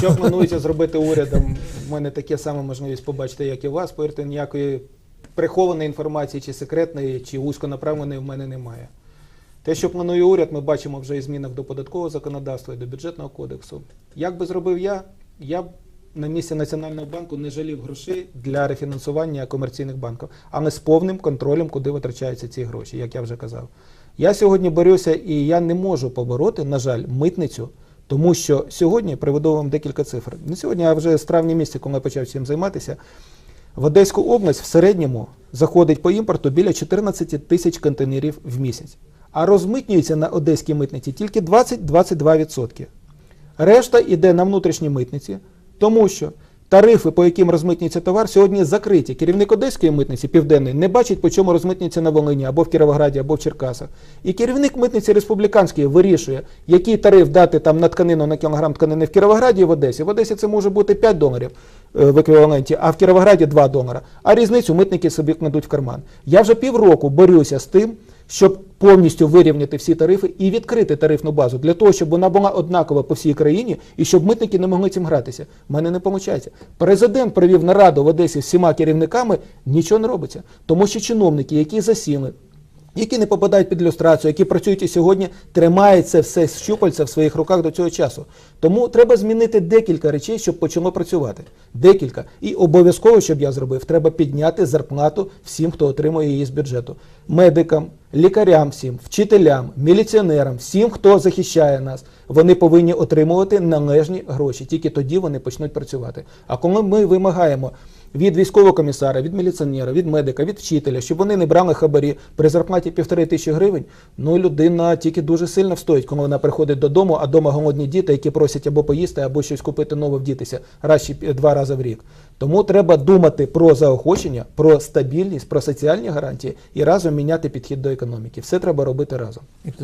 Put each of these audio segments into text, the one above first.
було. Що планується зробити урядом? У мене таке саме можливість побачити, як і у вас. Повірте, ніякої прихованої інформації, чи секретної, чи вузьконаправленої в мене немає. Те, що планує уряд, ми бачимо вже і змінах до податкового законодавства і до бюджетного кодексу. Як би зробив я, я б на місці Національного банку не жалів грошей для рефінансування комерційних банків, але з повним контролем, куди витрачаються ці гроші, як я вже казав. Я сьогодні борюся і я не можу побороти, на жаль, митницю, тому що сьогодні приведу вам декілька цифр. Не сьогодні, а вже з травня місяця, коли я почав цим займатися. В Одеську область в середньому заходить по імпорту біля 14 тисяч контейнерів в місяць, а розмитнюється на одеській митниці тільки 20-22%. Решта йде на внутрішні митниці, тому що тарифи, по яким розмитнюється товар, сьогодні закриті. Керівник одеської митниці південної не бачить, по чому розмитнюється на Волині або в Кіровограді, або в Черкасах. І керівник митниці республіканської вирішує, який тариф дати там на тканину на кілограм тканини в Кіровограді і в Одесі. В Одесі це може бути 5 доларів е, в еквіваленті, а в Кіровограді 2 долара. А різницю митники собі кладуть в карман. Я вже півроку борюся з тим, щоб повністю вирівняти всі тарифи і відкрити тарифну базу для того, щоб вона була однакова по всій країні і щоб митники не могли цим гратися. У мене не помічається. Президент провів нараду в Одесі з всіма керівниками, нічого не робиться. Тому що чиновники, які засіли, які не попадають під люстрацію, які працюють і сьогодні, тримають це все щупальця в своїх руках до цього часу. Тому треба змінити декілька речей, щоб почало працювати. Декілька. І обов'язково, щоб я зробив, треба підняти зарплату всім, хто отримує її з бюджету. Медикам, лікарям всім, вчителям, міліціонерам, всім, хто захищає нас. Вони повинні отримувати належні гроші. Тільки тоді вони почнуть працювати. А коли ми вимагаємо від військового комісара, від міліціонера, від медика, від вчителя, щоб вони не брали хабарі при зарплаті півтори тисячі гривень, ну людина тільки дуже сильно встоїть, коли вона приходить додому, а вдома голодні діти, які просять або поїсти, або щось купити нове вдітися раз чи два рази в рік. Тому треба думати про заохочення, про стабільність, про соціальні гарантії і разом міняти підхід до економіки. Все треба робити разом.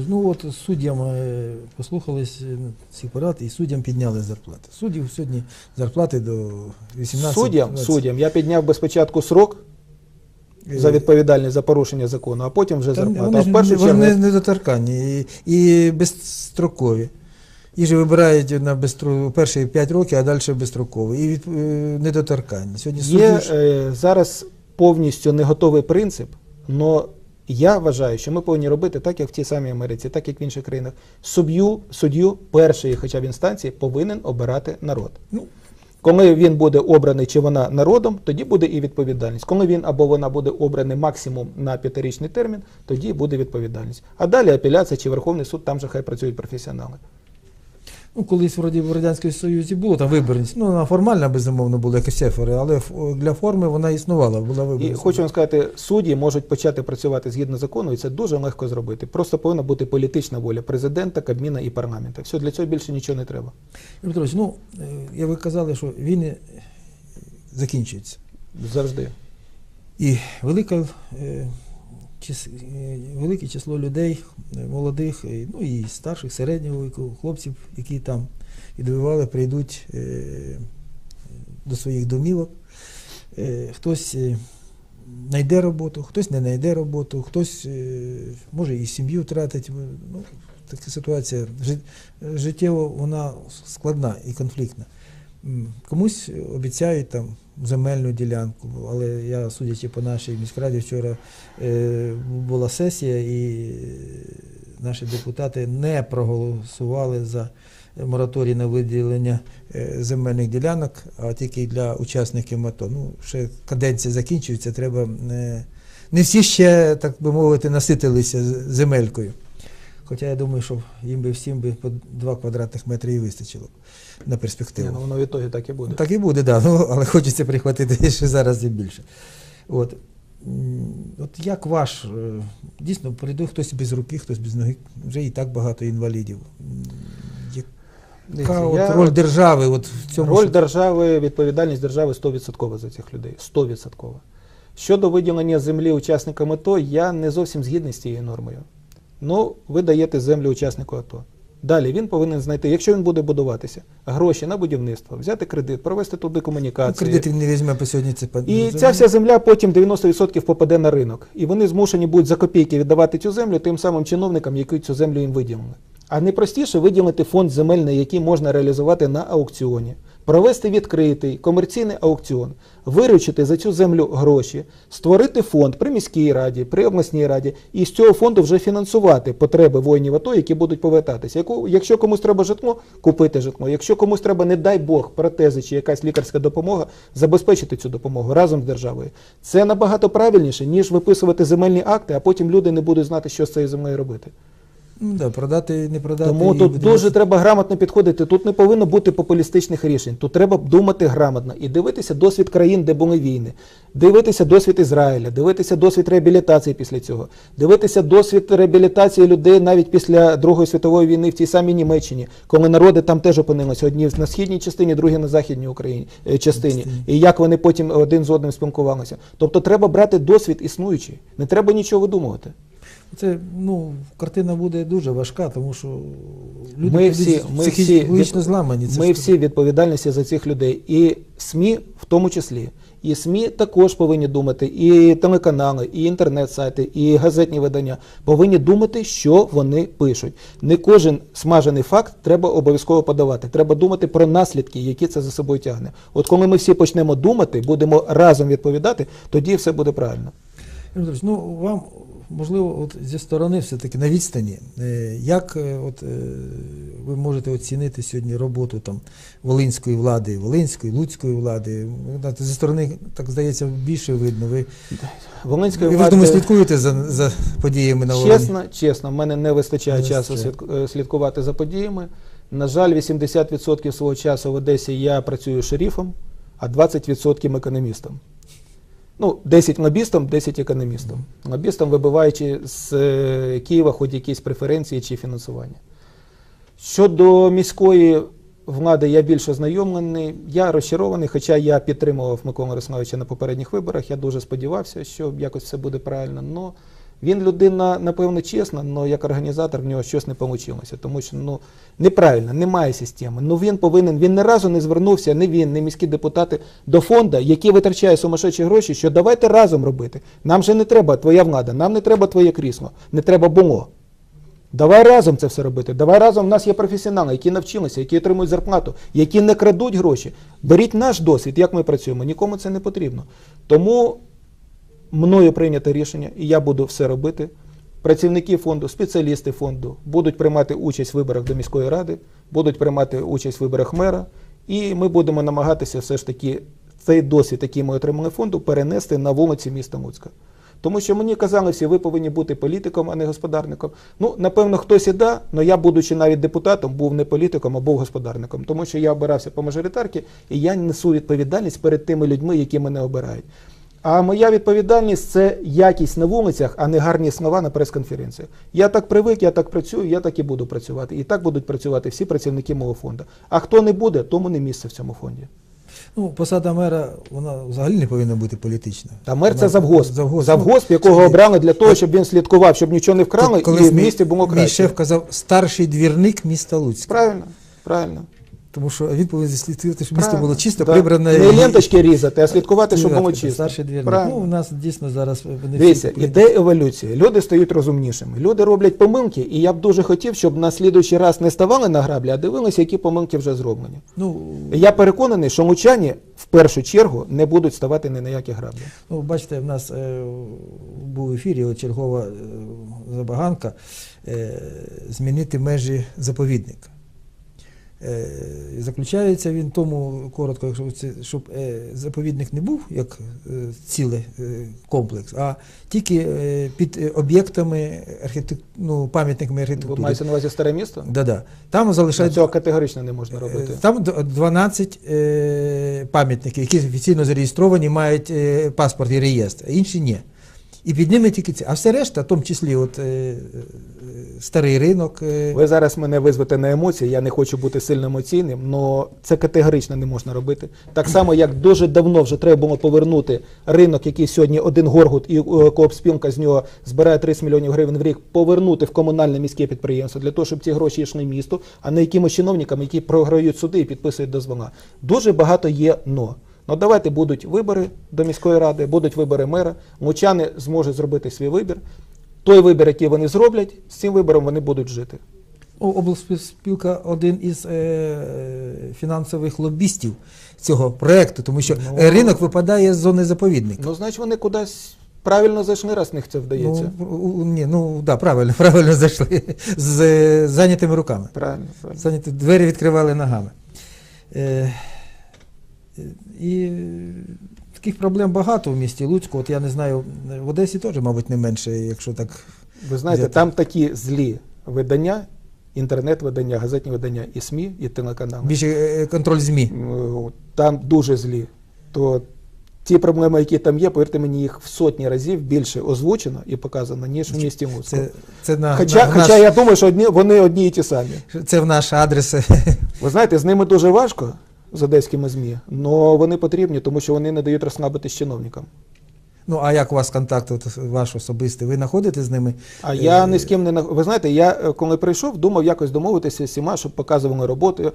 Ну от суддям е, послухались е, цих порад і суддям підняли зарплати. Суддів сьогодні зарплати до 18 Суддям, суддям я підняв би спочатку срок Е, за відповідальність за порушення закону, а потім вже зарплата. Вони А в першу не- вони чергу недоторканні і, і безстрокові. Їх же вибирають на безстро... перші 5 років, а далі безстрокові. І від... е, недоторканні. Сьогодні Є ж- е, зараз повністю не готовий принцип, але я вважаю, що ми повинні робити так, як в тій самій Америці, так як в інших країнах. Суддю, суддю першої хоча б інстанції повинен обирати народ. ну, Коли він буде обраний чи вона народом, тоді буде і відповідальність. Коли він або вона буде обраний максимум на п'ятирічний термін, тоді буде відповідальність. А далі апеляція чи Верховний суд, там же хай працюють професіонали. Ну, колись вроді в Радянському Союзі було там виборність. Ну, вона формальна, безумовно, була якось цифри, але для форми вона існувала, була І хочу вам сказати, судді можуть почати працювати згідно закону, і це дуже легко зробити. Просто повинна бути політична воля президента, Кабміна і парламенту. Все, для цього більше нічого не треба. Петрович, ну, е, я ви казали, що війни закінчуються. Завжди. І велика, е, велике число людей, е, молодих, е, ну і старших, середнього віку, хлопців, які там відвоювали, прийдуть е, до своїх домівок. Е, Хтось е, знайде роботу, хтось не знайде роботу, хтось е, може і сім'ю втратить. Ну, така ситуація життєво вона складна і конфліктна. Комусь обіцяють там земельну ділянку, але я, судячи по нашій міськраді, вчора е, була сесія, і наші депутати не проголосували за мораторій на виділення е, земельних ділянок, а тільки для учасників АТО. Ну, ще каденція закінчується, треба. е, не всі ще, так би мовити, наситилися земелькою. Хоча я думаю, що їм би всім би по 2 квадратних метри і вистачило б на Ні, перспективу. ну, воно в ітогі так і буде. Так і буде, да. ну, але хочеться прихватити ще зараз і більше. От. От як ваш, е, дійсно, прийде хтось без руки, хтось без ноги, вже і так багато інвалідів. Яка Дивіться, от роль держави от в цьому? Роль що- держави, відповідальність держави 100% за цих людей. 100%. Щодо виділення землі учасникам АТО, я не зовсім згідний з цією нормою. Ну, ви даєте землю учаснику АТО. Далі він повинен знайти, якщо він буде будуватися, гроші на будівництво, взяти кредит, провести туди Ну, комунікації. кредит він не візьме по сьогодні. Це І ну, ця вся земля потім 90% попаде на ринок. І вони змушені будуть за копійки віддавати цю землю тим самим чиновникам, які цю землю їм виділили. А не простіше виділити фонд земельний, який можна реалізувати на аукціоні, провести відкритий комерційний аукціон, виручити за цю землю гроші, створити фонд при міській раді, при обласній раді, і з цього фонду вже фінансувати потреби воїнів АТО, які будуть повертатися. Якщо комусь треба житло, купити житло. Якщо комусь треба, не дай Бог, протези чи якась лікарська допомога, забезпечити цю допомогу разом з державою. Це набагато правильніше, ніж виписувати земельні акти, а потім люди не будуть знати, що з цією землею робити. Ну, да, продати, не продати. Тому і тут буде- дуже треба грамотно підходити. Тут не повинно бути популістичних рішень. Тут треба думати грамотно і дивитися досвід країн, де були війни, дивитися досвід Ізраїля, дивитися досвід реабілітації після цього, дивитися досвід реабілітації людей навіть після Другої світової війни в тій самій Німеччині, коли народи там теж опинилися одні на східній частині, другі на західній Україні е, частині, і як вони потім один з одним спілкувалися. Тобто треба брати досвід існуючий, не треба нічого видумувати. Це ну, картина буде дуже важка, тому що люди Ми всі, ми всі, від- зламані. Це ми всі відповідальності за цих людей. І СМІ в тому числі. І СМІ також повинні думати, і телеканали, і інтернет-сайти, і газетні видання повинні думати, що вони пишуть. Не кожен смажений факт треба обов'язково подавати. Треба думати про наслідки, які це за собою тягне. От коли ми всі почнемо думати, будемо разом відповідати, тоді все буде правильно. Ну вам можливо, от зі сторони все-таки на відстані, е, як е, от, е, ви можете оцінити сьогодні роботу там волинської влади, волинської, луцької влади? Зі сторони, так здається, більше видно. Ви, Волинської ви влади- думаю, слідкуєте за, за подіями на Волині? Чесно, чесно, в мене не вистачає Не часу вистачає. е, слідкувати за подіями. На жаль, 80% свого часу в Одесі я працюю шерифом, а 20% економістом. Ну, 10 лобістам, 10 економістом. Лобістам вибиваючи з е, Києва хоч якісь преференції чи фінансування. Щодо міської влади, я більш ознайомлений. Я розчарований, хоча я підтримував Миколу Росновича на попередніх виборах. Я дуже сподівався, що якось все буде правильно. Но він людина, напевно, чесна, але як організатор в нього щось не вийшло. Тому що ну, неправильно, немає системи. Ну він повинен, він ні разу не звернувся, не він, не міські депутати до фонду, який витрачає сумасшедші гроші, що давайте разом робити. Нам же не треба твоя влада, нам не треба твоє крісло, не треба було. Давай разом це все робити. Давай разом. У нас є професіонали, які навчилися, які отримують зарплату, які не крадуть гроші. Беріть наш досвід, як ми працюємо. Нікому це не потрібно. Тому мною прийнято рішення, і я буду все робити. Працівники фонду, спеціалісти фонду будуть приймати участь в виборах до міської ради, будуть приймати участь в виборах мера, і ми будемо намагатися все ж таки цей досвід, який ми отримали фонду, перенести на вулиці міста Луцька. Тому що мені казали всі, ви повинні бути політиком, а не господарником. Ну, напевно, хтось і да, але я, будучи навіть депутатом, був не політиком, а був господарником. Тому що я обирався по мажоритарці, і я несу відповідальність перед тими людьми, які мене обирають. А моя відповідальність це якість на вулицях, а не гарні слова на прес-конференціях. Я так привик, я так працюю, я так і буду працювати. І так будуть працювати всі працівники мого фонду. А хто не буде, тому не місце в цьому фонді. Ну, посада мера, вона взагалі не повинна бути політична. Та мер це завгосп. завгосп. Завгосп, Ну, якого це- обрали для того, щоб він слідкував, щоб нічого не вкрали, і в місті було Мій краще. шеф казав старший двірник міста Луцька. Правильно, правильно. Тому що він повинен слідкувати, щоб місто було чисто, Да. прибране. Не ленточки різати, а слідкувати, щоб було чисто. Ну, у нас дійсно зараз вони Дивіться, іде еволюція. Люди стають розумнішими. Люди роблять помилки, і я б дуже хотів, щоб на слідуючий раз не ставали на граблі, а дивилися, які помилки вже зроблені. Ну, Я переконаний, що лучані в першу чергу не будуть ставати ні на які граблі. ну, бачите, в нас е, був в ефірі чергова е, забаганка е, змінити межі заповідника. Е, заключається він тому, коротко, якщо щоб е, заповідник не був як е, цілий комплекс, а тільки під об'єктами архітек... ну, пам'ятниками Ви архітектури. маєте на увазі старе місто? Да-да. Там залишається Цього категорично не можна робити. Там д- 12 е, пам'ятників, які офіційно зареєстровані, мають паспорт і реєстр, а інші ні. І під ними тільки це. А все решта, в тому числі от, е, е, старий ринок. е, Ви зараз мене визвете на емоції, я не хочу бути сильно емоційним, але це категорично не можна робити. Так само, як дуже давно вже треба було повернути ринок, який сьогодні один горгут і е, коопспілка з нього збирає 30 мільйонів гривень в рік, повернути в комунальне міське підприємство для того, щоб ці гроші йшли місту, а не якимось чиновникам, які програють суди і підписують дозвола. Дуже багато є но. Ну давайте будуть вибори до міської ради, будуть вибори мера. Лучани зможуть зробити свій вибір. Той вибір, який вони зроблять, з цим вибором вони будуть жити. Облспілка один із е, фінансових лобістів цього проекту, тому що Ну, е, ринок випадає з зони заповідника. Ну, значить, вони кудись правильно зайшли, раз в них це вдається. Ну, ні, ну да, правильно, правильно зайшли з е, зайнятими руками. Правильно, правильно. Зайняті двері відкривали ногами. Е, і е, таких проблем багато в місті Луцьку. От я не знаю, в Одесі теж, мабуть, не менше, якщо так. Ви знаєте, Взяти. там такі злі видання, інтернет-видання, газетні видання і СМІ, і телеканали. Більше е, контроль ЗМІ. Там дуже злі. То ті проблеми, які там є, повірте мені, їх в сотні разів більше озвучено і показано, ніж в місті Луцьку. Це, це, на, Хоча, на, хоча наш, я думаю, що одні, вони одні і ті самі. це в наш адрес. Ви знаєте, з ними дуже важко, з одеськими ЗМІ, але вони потрібні, тому що вони не дають розслабитись чиновникам. Ну, а як у вас контакт от, ваш особистий? Ви знаходите з ними? А я Е, ні з ким не на- Ви знаєте, я е, коли прийшов, думав якось домовитися з всіма, щоб показували роботу.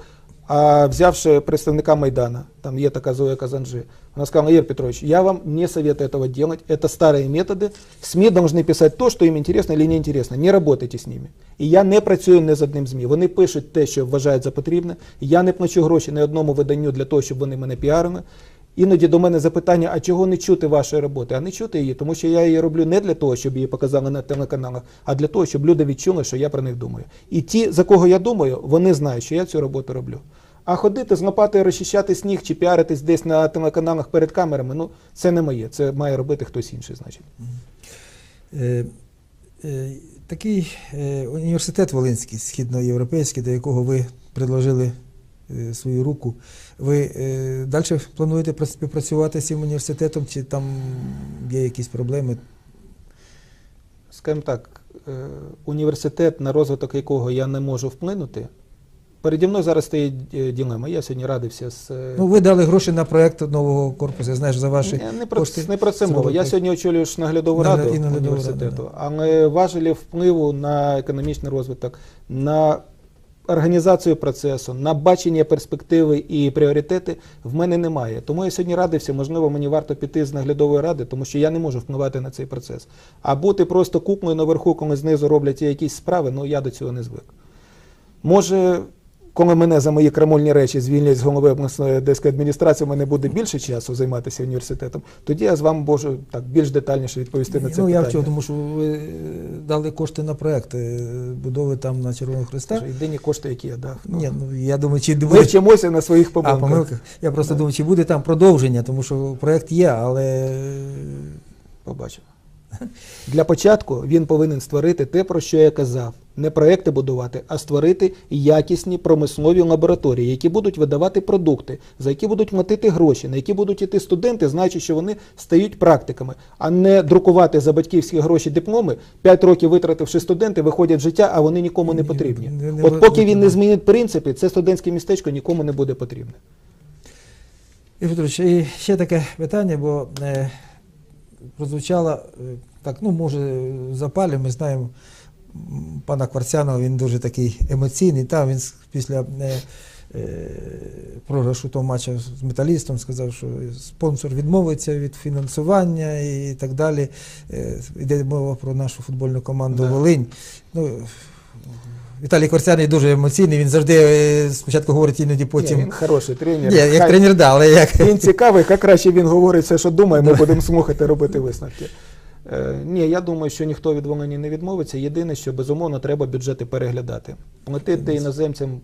А взявши представника Майдана, там є така Зоя Казанжи, вона сказала, Ігор Петрович, я вам не советую этого делать, это старые методы, СМИ должны писать то, що їм интересно или не интересно, не работайте з ними. І я не працюю не з одним ЗМІ. Вони пишуть те, що вважають за потрібне. Я не плачу гроші ні одному виданню для того, щоб вони мене піарили. Іноді до мене запитання, а чого не чути вашої роботи? А не чути її, тому що я її роблю не для того, щоб її показали на телеканалах, а для того, щоб люди відчули, що я про них думаю. І ті, за кого я думаю, вони знають, що я цю роботу роблю. А ходити з лопатою розчищати сніг чи піаритись десь на телеканалах перед камерами, ну це не моє. Це має робити хтось інший, значить. Е, е, такий е, університет Волинський, східноєвропейський, до якого ви предложили свою руку. Ви е, далі плануєте співпрацювати з цим університетом, чи там є якісь проблеми? Скажімо так, е, університет, на розвиток якого я не можу вплинути. Переді мною зараз стоїть е, ділема. Я сьогодні радився з е, Ну, ви дали гроші на проєкт нового корпусу, я знаю, що за ваші Не, не, про, кошти. не про це мова. Я сьогодні очолюю ж наглядову Нагля- раду і наглядову університету, раду, але важелі впливу на економічний розвиток, на організацію процесу, на бачення перспективи і пріоритети в мене немає. Тому я сьогодні радився, можливо, мені варто піти з наглядової ради, тому що я не можу впливати на цей процес. А бути просто куклою наверху, коли знизу роблять якісь справи, ну я до цього не звик. Може, коли мене за мої крамольні речі звільнять з голови обласної одеської адміністрації, у мене буде більше часу займатися університетом, тоді я з вами можу так більш детальніше відповісти на це ну, я питання. вчора, тому що ви е, дали кошти на проєкт е, будови там на Червоного Христа. Це єдині кошти, які я дав. Ну, Ні, ну я думаю, чи Ми буде вчимося на своїх а, помилках. помилках. Я просто Да. думаю, чи буде там продовження, тому що проєкт є, але Побачимо. Для початку він повинен створити те, про що я казав. Не проекти будувати, а створити якісні промислові лабораторії, які будуть видавати продукти, за які будуть платити гроші, на які будуть іти студенти, знаючи, що вони стають практиками, а не друкувати за батьківські гроші дипломи. П'ять років витративши студенти, виходять в життя, а вони нікому не потрібні. От поки він не змінить принципи, це студентське містечко нікому не буде потрібне. І ще таке питання, бо прозвучало е, так, ну може запалі, ми знаємо пана Кварцянова, він дуже такий емоційний. Там він після е, е, програшу того матчу з металістом сказав, що спонсор відмовиться від фінансування і так далі. Е, йде мова про нашу футбольну команду Да. Волинь. Ну, Віталій Кварцяний дуже емоційний, він завжди е, спочатку говорить іноді потім. Ні, він хороший тренер. Ні, як Хай- тренер, да, але як. Він цікавий, як краще він говорить все, що думає, ми будемо слухати, робити висновки. Е, ні, я думаю, що ніхто від Волині не відмовиться. Єдине, що безумовно треба бюджети переглядати. Платити іноземцям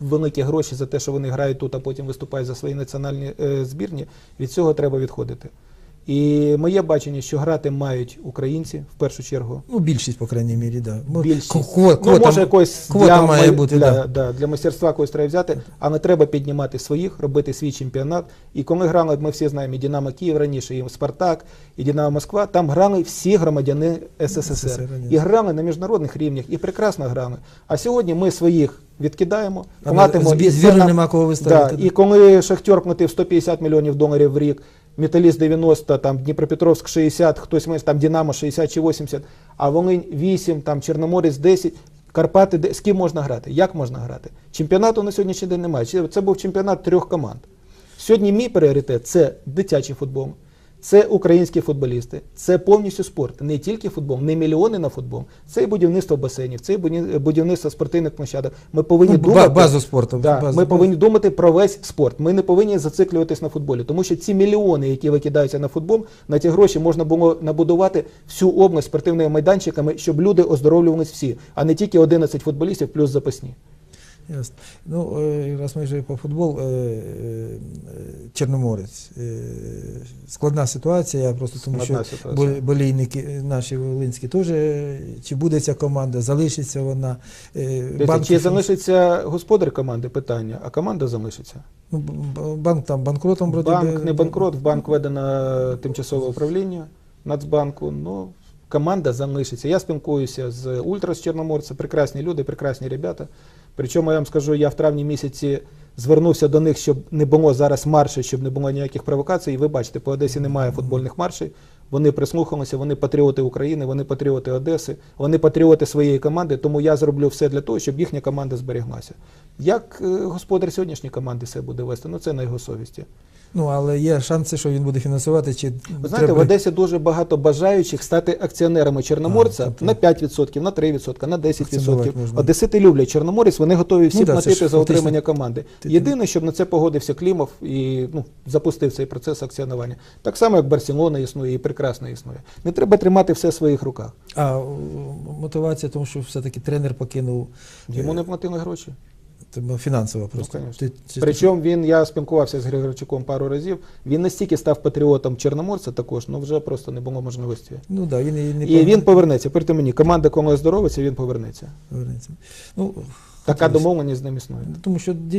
великі гроші за те, що вони грають тут, а потім виступають за свої національні е, збірні. Від цього треба відходити. І моє бачення, що грати мають українці в першу чергу. Ну, більшість, по крайній мірі, да. Більшість. кво- ну, може, якось квота для, має бути, для, да. да, для мастерства когось треба взяти, але треба піднімати своїх, робити свій чемпіонат. І коли грали, ми всі знаємо, і Динамо Київ раніше, і Спартак, і Динамо Москва, там грали всі громадяни СССР. СССР. І грали на міжнародних рівнях, і прекрасно грали. А сьогодні ми своїх відкидаємо, платимо. збі- і це збірну нам- нема кого Да, і коли Шахтер платив 150 мільйонів доларів в рік, Металіст 90, там Дніпропетровськ 60, хтось менше, там Динамо 60 чи 80, а Волинь 8, там Чорноморець 10, Карпати, де- з ким можна грати? Як можна грати? Чемпіонату на сьогоднішній день немає. Це був чемпіонат трьох команд. Сьогодні мій пріоритет це дитячий футбол, це українські футболісти, це повністю спорт, не тільки футбол, не мільйони на футбол. Це і будівництво басейнів, це і буді- будівництво спортивних площадок. Ми повинні Ну, думати базу спорту. Да, базу- ми повинні думати про весь спорт. Ми не повинні зациклюватись на футболі, тому що ці мільйони, які викидаються на футбол, на ті гроші можна було набудувати всю область спортивними майданчиками, щоб люди оздоровлювались всі, а не тільки 11 футболістів плюс запасні. Ясно. Ну, е, раз ми вже по футбол, е, е, Чорноморець. Складна ситуація, я просто тому Складна що ситуація. болійники наші волинські теж, чи буде ця команда, залишиться вона. Банк- чи залишиться господар команди? Питання, а команда залишиться. Ну, банк там банкротом вроді Банк не банкрот, в банк введено тимчасове управління Нацбанку. Ну, команда залишиться. Я спілкуюся з Ультра з Чорноморця, прекрасні люди, прекрасні ребята. Причому я вам скажу, я в травні місяці звернувся до них, щоб не було зараз маршів, щоб не було ніяких провокацій. І ви бачите, по Одесі немає футбольних маршів. Вони прислухалися, вони патріоти України, вони патріоти Одеси, вони патріоти своєї команди. Тому я зроблю все для того, щоб їхня команда зберіглася. Як е, господар сьогоднішньої команди себе буде вести? Ну це на його совісті. Ну, але є шанси, що він буде фінансувати. Чи Ви знаєте, в Одесі дуже багато бажаючих стати акціонерами Чорноморця А, тобто- на 5%, на 3%, на 10%. Одесити люблять Чорноморець, вони готові всі Ну да, платити ж за утримання команди. Ти- Єдине, щоб на це погодився Клімов і ну, запустив цей процес акціонування. Так само, як Барселона існує і прекрасно існує. Не треба тримати все в своїх руках. А мотивація, тому що все-таки тренер покинув Йому е, не платили гроші. Це фінансово просто. Ну, Ти- ти, Причому він, я спілкувався з Григорчуком пару разів, він настільки став патріотом Чорноморця також, ну вже просто не було можливості. Ну да, він і не І він повернеться. Повірте мені, команда, коли здоровиться, він повернеться. повернеться. Ну, Така хотілося. домовленість з ним існує. Тому що